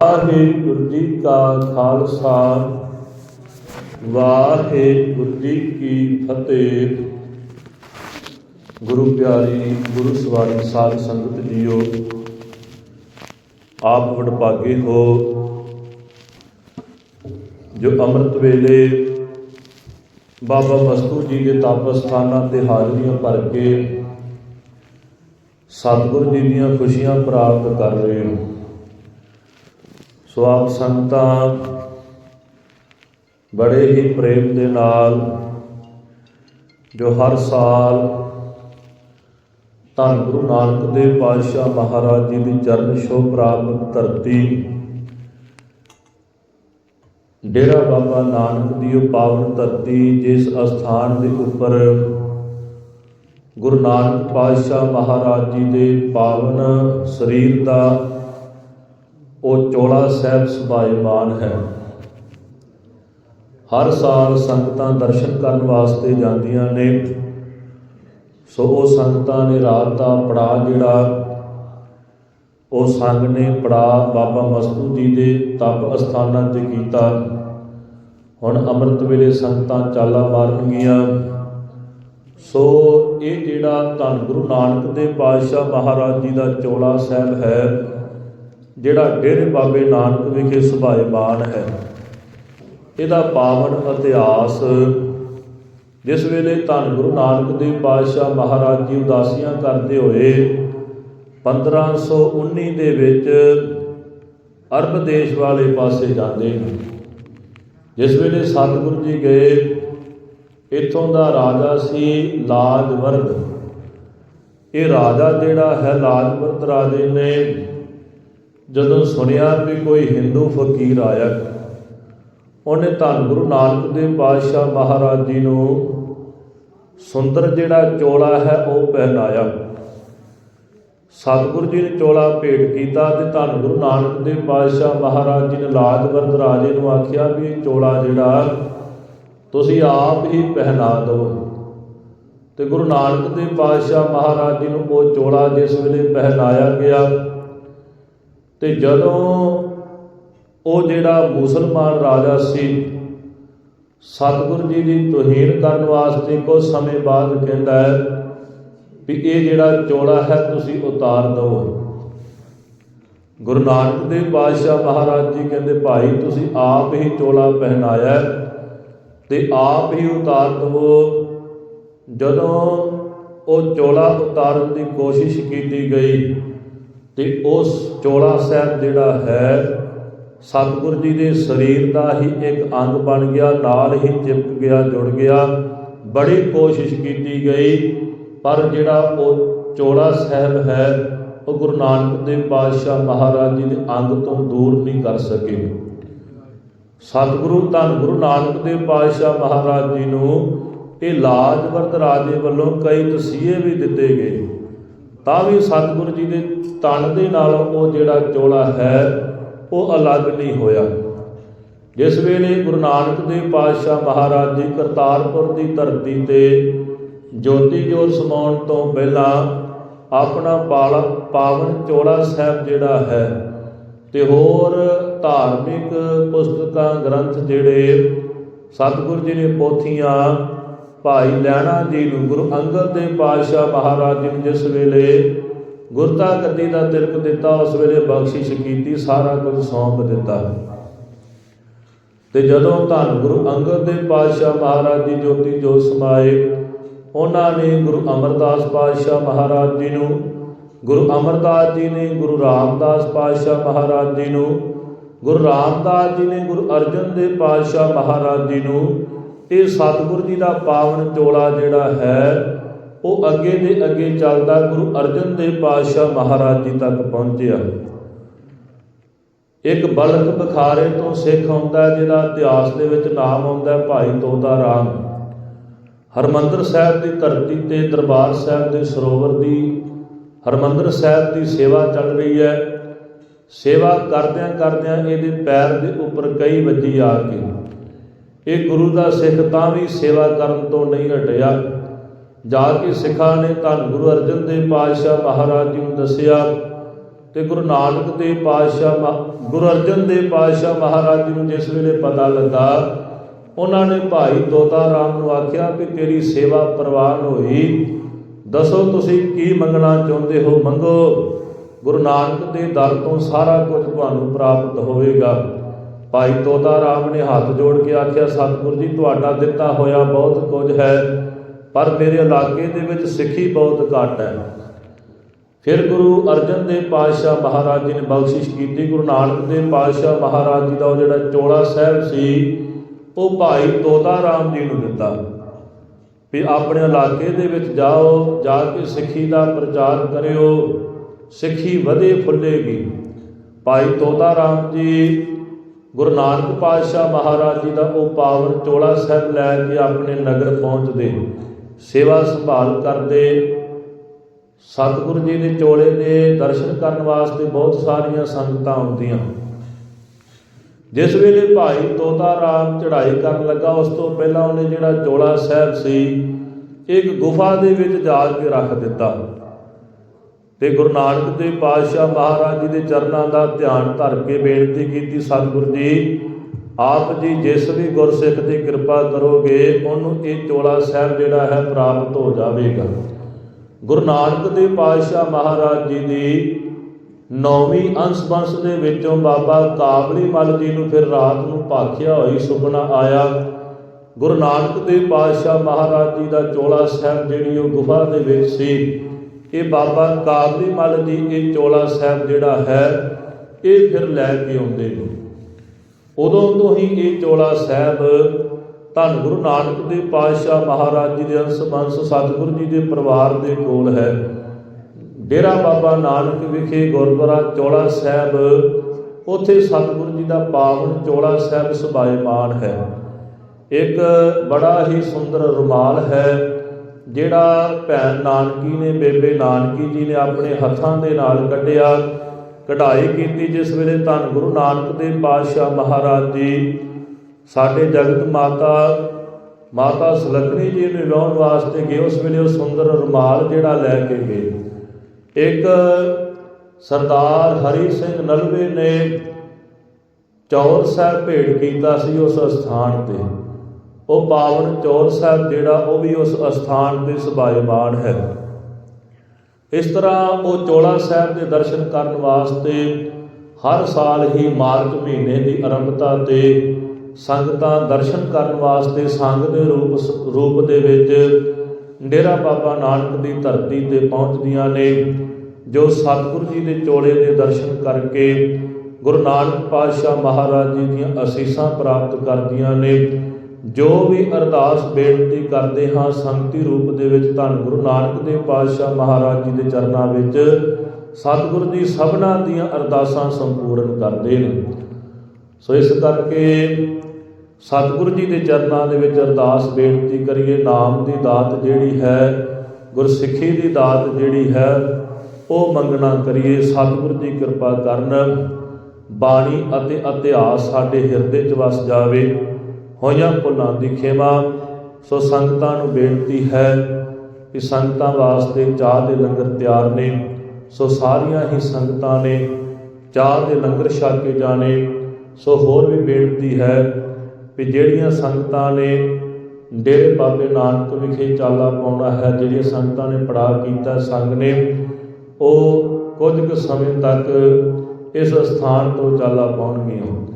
ਵਾਹਿਗੁਰੂ ਜੀ ਕਾ ਖਾਲਸਾ, ਵਾਹਿਗੁਰੂ ਜੀ ਕੀ ਫਤਿਹ। ਗੁਰੂ ਪਿਆਰੀ, ਗੁਰੂ ਸਵਾਰੀ ਸਾਧ ਸੰਗਤ ਜੀਓ, ਆਪ ਵਡਭਾਗੇ ਹੋ। ਜੋ ਅੰਮ੍ਰਿਤ ਵੇਲੇ ਬਾਬਾ ਮਸਤੂ ਜੀ ਦੇ ਤਪ ਸਥਾਨਾਂ ਤੇ ਹਾਜ਼ਰੀਆਂ ਭਰ ਕੇ ਸਤਿਗੁਰੂ ਜੀ ਦੀਆਂ ਖੁਸ਼ੀਆਂ ਪ੍ਰਾਪਤ ਕਰ ਰਹੇ ਹੋ। ਸੋ ਆਪ ਸੰਗਤਾਂ, ਬੜੇ ਹੀ ਪ੍ਰੇਮ ਦੇ ਨਾਲ ਜੋ ਹਰ ਸਾਲ ਧੰਨ ਗੁਰੂ ਨਾਨਕ ਦੇਵ ਪਾਤਸ਼ਾਹ ਮਹਾਰਾਜ ਜੀ ਦੀ ਚਰਨ ਛੋਹ ਪ੍ਰਾਪਤ ਧਰਤੀ, ਡੇਰਾ ਬਾਬਾ ਨਾਨਕ ਦੀ ਉਹ ਪਾਵਨ ਧਰਤੀ ਜਿਸ ਅਸਥਾਨ ਦੇ ਉੱਪਰ ਗੁਰੂ ਨਾਨਕ ਪਾਤਸ਼ਾਹ ਮਹਾਰਾਜ ਜੀ ਦੇ ਪਾਵਨ ਸਰੀਰ ਦਾ ਉਹ ਚੋਲਾ ਸਾਹਿਬ ਸੁਭਾਇਮਾਨ ਹੈ। ਹਰ ਸਾਲ ਸੰਗਤਾਂ ਦਰਸ਼ਨ ਕਰਨ ਵਾਸਤੇ ਜਾਂਦੀਆਂ ਨੇ। ਸੋ ਉਹ ਸੰਗਤਾਂ ਨੇ ਰਾਤ ਦਾ ਪੜਾ ਜਿਹੜਾ, ਉਹ ਸੰਗ ਨੇ ਪੜਾ ਬਾਬਾ ਮਸਤੂ ਜੀ ਦੇ ਤਪ ਅਸਥਾਨਾਂ ਤੇ ਕੀਤਾ। ਹੁਣ ਅੰਮ੍ਰਿਤ ਵੇਲੇ ਸੰਗਤਾਂ ਚਾਲਾ ਮਾਰਨਗੀਆਂ। ਸੋ ਇਹ ਜਿਹੜਾ ਧੰਨ ਗੁਰੂ ਨਾਨਕ ਦੇ ਪਾਤਸ਼ਾਹ ਮਹਾਰਾਜ ਜੀ ਦਾ ਚੋਲਾ ਸਾਹਿਬ ਹੈ ਜਿਹੜਾ ਡੇਰੇ ਬਾਬੇ ਨਾਨਕ ਵਿਖੇ ਸੁਭਾਇਮਾਨ ਹੈ। ਇਹਦਾ ਪਾਵਨ ਇਤਿਹਾਸ, ਜਿਸ ਵੇਲੇ ਧੰਨ ਗੁਰੂ ਨਾਨਕ ਦੇਵ ਪਾਤਸ਼ਾਹ ਮਹਾਰਾਜ ਜੀ ਉਦਾਸੀਆਂ ਕਰਦੇ ਹੋਏ 1519 ਦੇ ਵਿੱਚ ਅਰਬ ਦੇਸ਼ ਵਾਲੇ ਪਾਸੇ ਜਾਂਦੇ ਨੇ। ਜਿਸ ਵੇਲੇ ਸਤਿਗੁਰੂ ਜੀ ਗਏ, ਇੱਥੋਂ ਦਾ ਰਾਜਾ ਸੀ ਲਾਜਵਰਦ। ਇਹ ਰਾਜਾ ਜਿਹੜਾ ਹੈ, ਲਾਜਵਰਦ ਰਾਜੇ ਨੇ ਜਦੋਂ ਸੁਣਿਆ ਵੀ ਕੋਈ ਹਿੰਦੂ ਫਕੀਰ ਆਇਆ, ਉਹਨੇ ਧੰਨ ਗੁਰੂ ਨਾਨਕ ਦੇਵ ਪਾਤਸ਼ਾਹ ਮਹਾਰਾਜ ਜੀ ਨੂੰ ਸੁੰਦਰ ਜਿਹੜਾ ਚੋਲਾ ਹੈ ਉਹ ਪਹਿਨਾਇਆ। ਸਤਿਗੁਰੂ ਜੀ ਨੇ ਚੋਲਾ ਭੇਟ ਕੀਤਾ ਤੇ ਧੰਨ ਗੁਰੂ ਨਾਨਕ ਦੇਵ ਪਾਤਸ਼ਾਹ ਮਹਾਰਾਜ ਜੀ ਨੇ ਲਾਜਵਰਦ ਰਾਜੇ ਨੂੰ ਆਖਿਆ ਵੀ ਇਹ ਚੋਲਾ ਜਿਹੜਾ ਤੁਸੀਂ ਆਪ ਹੀ ਪਹਿਨਾ ਦਿਓ ਤੇ ਗੁਰੂ ਨਾਨਕ ਦੇਵ ਪਾਤਸ਼ਾਹ ਮਹਾਰਾਜ ਜੀ ਨੂੰ ਉਹ ਚੋਲਾ ਜਿਸ ਵੇਲੇ ਪਹਿਨਾਇਆ ਗਿਆ ਤੇ ਜਦੋਂ ਉਹ ਜਿਹੜਾ ਮੁਸਲਮਾਨ ਰਾਜਾ ਸੀ, ਸਤਿਗੁਰੂ ਜੀ ਦੀ ਤੋਹੀਨ ਕਰਨ ਵਾਸਤੇ ਕੁਝ ਸਮੇਂ ਬਾਅਦ ਕਹਿੰਦਾ ਹੈ ਵੀ ਇਹ ਜਿਹੜਾ ਚੋਲਾ ਹੈ, ਤੁਸੀਂ ਉਤਾਰ ਦਿਓ। ਗੁਰੂ ਨਾਨਕ ਦੇਵ ਪਾਤਸ਼ਾਹ ਮਹਾਰਾਜ ਜੀ ਕਹਿੰਦੇ, ਭਾਈ, ਤੁਸੀਂ ਆਪ ਹੀ ਚੋਲਾ ਪਹਿਨਾਇਆ ਤੇ ਆਪ ਹੀ ਉਤਾਰ ਦਿਓ। ਜਦੋਂ ਉਹ ਚੋਲਾ ਉਤਾਰਨ ਦੀ ਕੋਸ਼ਿਸ਼ ਕੀਤੀ ਗਈ ਤੇ ਉਸ ਚੋਲਾ ਸਾਹਿਬ ਜਿਹੜਾ ਹੈ, ਸਤਿਗੁਰੂ ਜੀ ਦੇ ਸਰੀਰ ਦਾ ਹੀ ਇੱਕ ਅੰਗ ਬਣ ਗਿਆ, ਨਾਲ ਹੀ ਚਿਪਕ ਗਿਆ, ਜੁੜ ਗਿਆ। ਬੜੀ ਕੋਸ਼ਿਸ਼ ਕੀਤੀ ਗਈ, ਪਰ ਜਿਹੜਾ ਉਹ ਚੋਲਾ ਸਾਹਿਬ ਹੈ, ਉਹ ਗੁਰੂ ਨਾਨਕ ਦੇਵ ਪਾਤਸ਼ਾਹ ਮਹਾਰਾਜ ਜੀ ਦੇ ਅੰਗ ਤੋਂ ਦੂਰ ਨਹੀਂ ਕਰ ਸਕੇ। ਸਤਿਗੁਰੂ ਧੰਨ ਗੁਰੂ ਨਾਨਕ ਦੇਵ ਪਾਤਸ਼ਾਹ ਮਹਾਰਾਜ ਜੀ ਨੂੰ ਇਹ ਲਾਜਵਰਤ ਰਾਜੇ ਵੱਲੋਂ ਕਈ ਤਸੀਹੇ ਵੀ ਦਿੱਤੇ ਗਏ। ਤਾਂ ਵੀ ਸਤਿਗੁਰੂ ਜੀ ਦੇ ਤਨ ਦੇ ਨਾਲ ਉਹ ਜਿਹੜਾ ਚੋਲਾ ਹੈ, ਉਹ ਅਲੱਗ ਨਹੀਂ ਹੋਇਆ। ਜਿਸ ਵੇਲੇ ਗੁਰੂ ਨਾਨਕ ਦੇਵ ਪਾਤਸ਼ਾਹ ਮਹਾਰਾਜ ਜੀ ਕਰਤਾਰਪੁਰ ਦੀ ਧਰਤੀ ਤੇ ਜੋਤੀ ਜੋਤ ਸਮਾਉਣ ਤੋਂ ਪਹਿਲਾਂ ਆਪਣਾ ਪਾਲ, ਪਾਵਨ ਚੋਲਾ ਸਾਹਿਬ ਜਿਹੜਾ ਹੈ ਤੇ ਹੋਰ ਧਾਰਮਿਕ ਪੁਸਤਕਾਂ, ਗ੍ਰੰਥ ਜਿਹੜੇ ਸਤਿਗੁਰੂ ਜੀ ਨੇ ਪੋਥੀਆਂ ਭਾਈ ਲੈਣਾ ਜੀ ਨੂੰ ਗੁਰੂ ਅੰਗਦ ਦੇਵ ਪਾਤਸ਼ਾਹ ਮਹਾਰਾਜ ਜੀ ਨੂੰ ਜਿਸ ਵੇਲੇ ਗੁਰਤਾ ਗੱਦੀ ਦਾ ਤਿਲਕ ਦਿੱਤਾ, ਉਸ ਵੇਲੇ ਬਖਸ਼ਿਸ਼ ਕੀਤੀ, ਸਾਰਾ ਕੁਝ ਸੌਂਪ ਦਿੱਤਾ। ਤੇ ਜਦੋਂ ਧੰਨ ਗੁਰੂ ਅੰਗਦ ਦੇਵ ਪਾਤਸ਼ਾਹ ਮਹਾਰਾਜ ਜੀ ਜੋਤੀ ਜੋਤ ਸਮਾਏ, ਉਹਨਾਂ ਨੇ ਗੁਰੂ ਅਮਰਦਾਸ ਪਾਤਸ਼ਾਹ ਮਹਾਰਾਜ ਜੀ ਨੂੰ, ਗੁਰੂ ਅਮਰਦਾਸ ਜੀ ਨੇ ਗੁਰੂ ਰਾਮਦਾਸ ਪਾਤਸ਼ਾਹ ਮਹਾਰਾਜ ਜੀ ਨੂੰ, ਗੁਰੂ ਰਾਮਦਾਸ ਜੀ ਨੇ ਗੁਰੂ ਅਰਜਨ ਦੇਵ ਪਾਤਸ਼ਾਹ ਮਹਾਰਾਜ ਜੀ ਨੂੰ ਇਹ ਸਤਿਗੁਰੂ ਜੀ ਦਾ ਪਾਵਨ ਚੋਲਾ ਜਿਹੜਾ ਹੈ, ਉਹ ਅੱਗੇ ਦੇ ਅੱਗੇ ਚੱਲਦਾ ਗੁਰੂ ਅਰਜਨ ਦੇਵ ਪਾਤਸ਼ਾਹ ਮਹਾਰਾਜ ਜੀ ਤੱਕ ਪਹੁੰਚਿਆ। ਇੱਕ ਬਲਕ ਬਖਾਰੇ ਤੋਂ ਸਿੱਖ ਆਉਂਦਾ ਜਿਹਦਾ ਇਤਿਹਾਸ ਦੇ ਵਿੱਚ ਨਾਮ ਆਉਂਦਾ ਭਾਈ ਤੋਤਾ ਰਾਮ। ਹਰਮੰਦਰ ਸਾਹਿਬ ਦੀ ਧਰਤੀ ਤੇ ਦਰਬਾਰ ਸਾਹਿਬ ਦੇ ਸਰੋਵਰ ਦੀ ਹਰਮੰਦਰ ਸਾਹਿਬ ਦੀ ਸੇਵਾ ਚੱਲ ਰਹੀ ਹੈ। ਸੇਵਾ ਕਰਦਿਆਂ ਕਰਦਿਆਂ ਇਹਦੇ ਪੈਰ ਦੇ ਉੱਪਰ ਕਈ ਵੱਜੀ ਆ ਕੇ। ਇਹ ਗੁਰੂ ਦਾ ਸਿੱਖ ਤਾਂ ਵੀ ਸੇਵਾ ਕਰਨ ਤੋਂ ਨਹੀਂ ਹਟਿਆ। ਜਾ ਕੇ ਸਿੱਖਾਂ ਨੇ ਧੰਨ ਗੁਰੂ ਅਰਜਨ ਦੇਵ ਪਾਤਸ਼ਾਹ ਮਹਾਰਾਜ ਜੀ ਨੂੰ ਦੱਸਿਆ ਤੇ ਗੁਰੂ ਨਾਨਕ ਦੇਵ ਪਾਤਸ਼ਾਹ ਮਹਾ- ਗੁਰੂ ਅਰਜਨ ਦੇਵ ਪਾਤਸ਼ਾਹ ਮਹਾਰਾਜ ਜੀ ਨੂੰ ਜਿਸ ਵੇਲੇ ਪਤਾ ਲੱਗਾ, ਉਹਨਾਂ ਨੇ ਭਾਈ ਤੋਤਾ ਰਾਮ ਨੂੰ ਆਖਿਆ ਕਿ ਤੇਰੀ ਸੇਵਾ ਪ੍ਰਵਾਨ ਹੋਈ। ਦੱਸੋ ਤੁਸੀਂ ਕੀ ਮੰਗਣਾ ਚਾਹੁੰਦੇ ਹੋ? ਮੰਗੋ। ਗੁਰੂ ਨਾਨਕ ਦੇ ਦਰ ਤੋਂ ਸਾਰਾ ਕੁਝ ਤੁਹਾਨੂੰ ਪ੍ਰਾਪਤ ਹੋਵੇਗਾ। ਭਾਈ ਤੋਤਾ ਰਾਮ ਨੇ ਹੱਥ ਜੋੜ ਕੇ ਆਖਿਆ, ਸਤਿਗੁਰ ਜੀ, ਤੁਹਾਡਾ ਦਿੱਤਾ ਹੋਇਆ ਬਹੁਤ ਕੁਝ ਹੈ, ਪਰ ਮੇਰੇ ਇਲਾਕੇ ਦੇ ਵਿੱਚ ਸਿੱਖੀ ਬਹੁਤ ਘੱਟ ਹੈ। ਫਿਰ ਗੁਰੂ ਅਰਜਨ ਦੇਵ ਪਾਤਸ਼ਾਹ ਮਹਾਰਾਜ ਜੀ ਨੇ ਬਖਸ਼ਿਸ਼ ਕੀਤੀ। ਗੁਰੂ ਨਾਨਕ ਦੇਵ ਪਾਤਸ਼ਾਹ ਮਹਾਰਾਜ ਜੀ ਦਾ ਉਹ ਜਿਹੜਾ ਚੋਲਾ ਸਾਹਿਬ ਸੀ, ਉਹ ਭਾਈ ਤੋਤਾ ਰਾਮ ਜੀ ਨੂੰ ਦਿੱਤਾ। ਵੀ ਆਪਣੇ ਇਲਾਕੇ ਦੇ ਵਿੱਚ ਜਾਓ, ਜਾ ਕੇ ਸਿੱਖੀ ਦਾ ਪ੍ਰਚਾਰ ਕਰਿਓ, ਸਿੱਖੀ ਵਧੇ ਫੁੱਲੇਗੀ। ਭਾਈ ਤੋਤਾ ਰਾਮ ਜੀ ਗੁਰੂ ਨਾਨਕ ਪਾਤਸ਼ਾਹ ਮਹਾਰਾਜ ਜੀ ਦਾ ਉਹ ਪਾਵਨ ਚੋਲਾ ਸਾਹਿਬ ਲੈ ਕੇ ਆਪਣੇ ਨਗਰ ਪਹੁੰਚਦੇ, ਸੇਵਾ ਸੰਭਾਲ ਕਰਦੇ, ਸਤਿਗੁਰੂ ਜੀ ਦੇ ਚੋਲੇ ਦੇ ਦਰਸ਼ਨ ਕਰਨ ਵਾਸਤੇ ਬਹੁਤ ਸਾਰੀਆਂ ਸੰਗਤਾਂ ਆਉਂਦੀਆਂ। ਜਿਸ ਵੇਲੇ ਭਾਈ ਤੋਤਾ ਰਾਮ ਚੜ੍ਹਾਈ ਕਰਨ ਲੱਗਾ, ਉਸ ਤੋਂ ਪਹਿਲਾਂ ਉਹਨੇ ਜਿਹੜਾ ਚੋਲਾ ਸਾਹਿਬ ਸੀ, ਇੱਕ ਗੁਫਾ ਦੇ ਵਿੱਚ ਜਾ ਕੇ ਰੱਖ ਦਿੱਤਾ। ਤੇ ਗੁਰੂ ਨਾਨਕ ਦੇਵ ਪਾਤਸ਼ਾਹ ਮਹਾਰਾਜ ਜੀ ਦੇ ਚਰਨਾਂ ਦਾ ਧਿਆਨ ਧਰ ਕੇ ਬੇਨਤੀ ਕੀਤੀ, ਸਤਿਗੁਰੂ ਜੀ, ਆਪ ਜੀ ਜਿਸ ਵੀ ਗੁਰਸਿੱਖ ਦੀ ਕਿਰਪਾ ਕਰੋਗੇ, ਉਹਨੂੰ ਇਹ ਚੋਲਾ ਸਾਹਿਬ ਜਿਹੜਾ ਹੈ ਪ੍ਰਾਪਤ ਹੋ ਜਾਵੇਗਾ। ਗੁਰੂ ਨਾਨਕ ਦੇਵ ਪਾਤਸ਼ਾਹ ਮਹਾਰਾਜ ਜੀ ਦੀ ਨੌਵੀਂ ਅੰਸ਼ ਬੰਸ ਦੇ ਵਿੱਚੋਂ ਬਾਬਾ ਕਾਬਲੀ ਮੱਲ ਜੀ ਨੂੰ ਫਿਰ ਰਾਤ ਨੂੰ ਭਾਖਿਆ ਹੋਈ, ਸੁਪਨਾ ਆਇਆ। ਗੁਰੂ ਨਾਨਕ ਦੇਵ ਪਾਤਸ਼ਾਹ ਮਹਾਰਾਜ ਜੀ ਦਾ ਚੋਲਾ ਸਾਹਿਬ ਜਿਹੜੀ ਉਹ ਗੁਫਾ ਦੇ ਵਿੱਚ ਸੀ। ਇਹ ਬਾਬਾ ਕਾਬਲੀ ਮੱਲ ਜੀ, ਇਹ ਚੋਲਾ ਸਾਹਿਬ ਜਿਹੜਾ ਹੈ, ਇਹ ਫਿਰ ਲੈ ਕੇ ਆਉਂਦੇ ਨੇ। ਉਦੋਂ ਤੋਂ ਹੀ ਇਹ ਚੋਲਾ ਸਾਹਿਬ ਧੰਨ ਗੁਰੂ ਨਾਨਕ ਦੇਵ ਪਾਤਸ਼ਾਹ ਮਹਾਰਾਜ ਜੀ ਦੇ ਅੰਸ਼ ਬੰਸ ਸਤਿਗੁਰੂ ਜੀ ਦੇ ਪਰਿਵਾਰ ਦੇ ਕੋਲ ਹੈ। ਡੇਰਾ ਬਾਬਾ ਨਾਨਕ ਵਿਖੇ ਗੁਰਦੁਆਰਾ ਚੋਲਾ ਸਾਹਿਬ, ਉੱਥੇ ਸਤਿਗੁਰੂ ਜੀ ਦਾ ਪਾਵਨ ਚੋਲਾ ਸਾਹਿਬ ਸੁਭਾਏਮਾਨ ਹੈ। ਇੱਕ ਬੜਾ ਹੀ ਸੁੰਦਰ ਰੁਮਾਲ ਹੈ। ਜਿਹੜਾ ਭੈਣ ਨਾਨਕੀ ਨੇ, ਬੇਬੇ ਨਾਨਕੀ ਜੀ ਨੇ ਆਪਣੇ ਹੱਥਾਂ ਦੇ ਨਾਲ ਕੱਢਿਆ, ਕਢਾਈ ਕੀਤੀ, ਜਿਸ ਵੇਲੇ ਧੰਨ ਗੁਰੂ ਨਾਨਕ ਦੇਵ ਪਾਤਸ਼ਾਹ ਮਹਾਰਾਜ ਜੀ, ਸਾਡੇ ਜਗਤ ਮਾਤਾ ਮਾਤਾ ਸੁਲੱਖਣੀ ਜੀ ਨੂੰ ਵਿਆਹਣ ਵਾਸਤੇ ਗਏ, ਉਸ ਵੇਲੇ ਉਹ ਸੁੰਦਰ ਰੁਮਾਲ ਜਿਹੜਾ ਲੈ ਕੇ ਗਏ। ਇੱਕ ਸਰਦਾਰ ਹਰੀ ਸਿੰਘ ਨਲਵੇ ਨੇ ਚੌਰ ਸਾਹਿਬ ਭੇਟ ਕੀਤਾ ਸੀ ਉਸ ਸਥਾਨ ਤੇ। ਉਹ ਪਾਵਨ ਚੌਰ ਸਾਹਿਬ ਜਿਹੜਾ ਉਹ ਵੀ ਉਸ ਅਸਥਾਨ ਤੇ ਸੁਭਾਇਮਾਨ ਹੈ। ਇਸ ਤਰ੍ਹਾਂ ਉਹ ਚੋਲਾ ਸਾਹਿਬ ਦੇ ਦਰਸ਼ਨ ਕਰਨ ਵਾਸਤੇ ਹਰ ਸਾਲ ਹੀ ਮਾਰਚ ਮਹੀਨੇ ਦੀ ਆਰੰਭਤਾ ਤੇ ਸੰਗਤਾਂ ਦਰਸ਼ਨ ਕਰਨ ਵਾਸਤੇ ਸੰਗ ਦੇ ਰੂਪ ਰੂਪ ਦੇ ਵਿੱਚ ਡੇਰਾ ਬਾਬਾ ਨਾਨਕ ਦੀ ਧਰਤੀ ਤੇ ਪਹੁੰਚਦੀਆਂ ਨੇ, ਜੋ ਸਤਿਗੁਰੂ ਜੀ ਦੇ ਚੋਲੇ ਦੇ ਦਰਸ਼ਨ ਕਰਕੇ ਗੁਰੂ ਨਾਨਕ ਪਾਤਸ਼ਾਹ ਮਹਾਰਾਜ ਜੀ ਦੀਆਂ ਅਸੀਸਾਂ ਪ੍ਰਾਪਤ ਕਰਦੀਆਂ ਨੇ। ਜੋ ਵੀ ਅਰਦਾਸ ਬੇਨਤੀ ਕਰਦੇ ਹਾਂ, ਸੰਗਤੀ ਰੂਪ ਦੇ ਵਿੱਚ ਧੰਨ ਗੁਰੂ ਨਾਨਕ ਦੇਵ ਪਾਤਸ਼ਾਹ ਮਹਾਰਾਜ ਜੀ ਦੇ ਚਰਨਾਂ ਵਿੱਚ ਸਤਿਗੁਰੂ ਜੀ ਸਭਨਾਂ ਦੀਆਂ ਅਰਦਾਸਾਂ ਸੰਪੂਰਨ ਕਰਦੇ ਨੇ। ਸੋ ਇਸ ਕਰਕੇ ਸਤਿਗੁਰੂ ਜੀ ਦੇ ਚਰਨਾਂ ਦੇ ਵਿੱਚ ਅਰਦਾਸ ਬੇਨਤੀ ਕਰੀਏ, ਨਾਮ ਦੀ ਦਾਤ ਜਿਹੜੀ ਹੈ, ਗੁਰਸਿੱਖੀ ਦੀ ਦਾਤ ਜਿਹੜੀ ਹੈ, ਉਹ ਮੰਗਣਾ ਕਰੀਏ। ਸਤਿਗੁਰੂ ਦੀ ਕਿਰਪਾ ਕਰਨ ਬਾਣੀ ਅਤੇ ਇਤਿਹਾਸ ਸਾਡੇ ਹਿਰਦੇ 'ਚ ਵਸ ਜਾਵੇ। ਹੋਈਆਂ ਭੁੱਲਾਂ ਦੀ ਖੇਮਾ ਸੋ ਸੰਗਤਾਂ ਨੂੰ ਬੇਨਤੀ ਹੈ ਕਿ ਸੰਗਤਾਂ ਵਾਸਤੇ ਚਾਹ ਦੇ ਲੰਗਰ ਤਿਆਰ ਨੇ, ਸੋ ਸਾਰੀਆਂ ਹੀ ਸੰਗਤਾਂ ਨੇ ਚਾਹ ਦੇ ਲੰਗਰ ਛਕ ਕੇ ਜਾਣੇ, ਸੋ ਹੋਰ ਵੀ ਬੇਨਤੀ ਹੈ ਵੀ ਜਿਹੜੀਆਂ ਸੰਗਤਾਂ ਨੇ ਡੇਰੇ ਬਾਬੇ ਨਾਨਕ ਵਿਖੇ ਚਾਲਾ ਪਾਉਣਾ ਹੈ, ਜਿਹੜੀਆਂ ਸੰਗਤਾਂ ਨੇ ਪੜਾਅ ਕੀਤਾ ਸੰਗ ਨੇ, ਉਹ ਕੁਝ ਕੁ ਸਮੇਂ ਤੱਕ ਇਸ ਸਥਾਨ ਤੋਂ ਚਾਲਾ ਪਾਉਣਗੀਆਂ।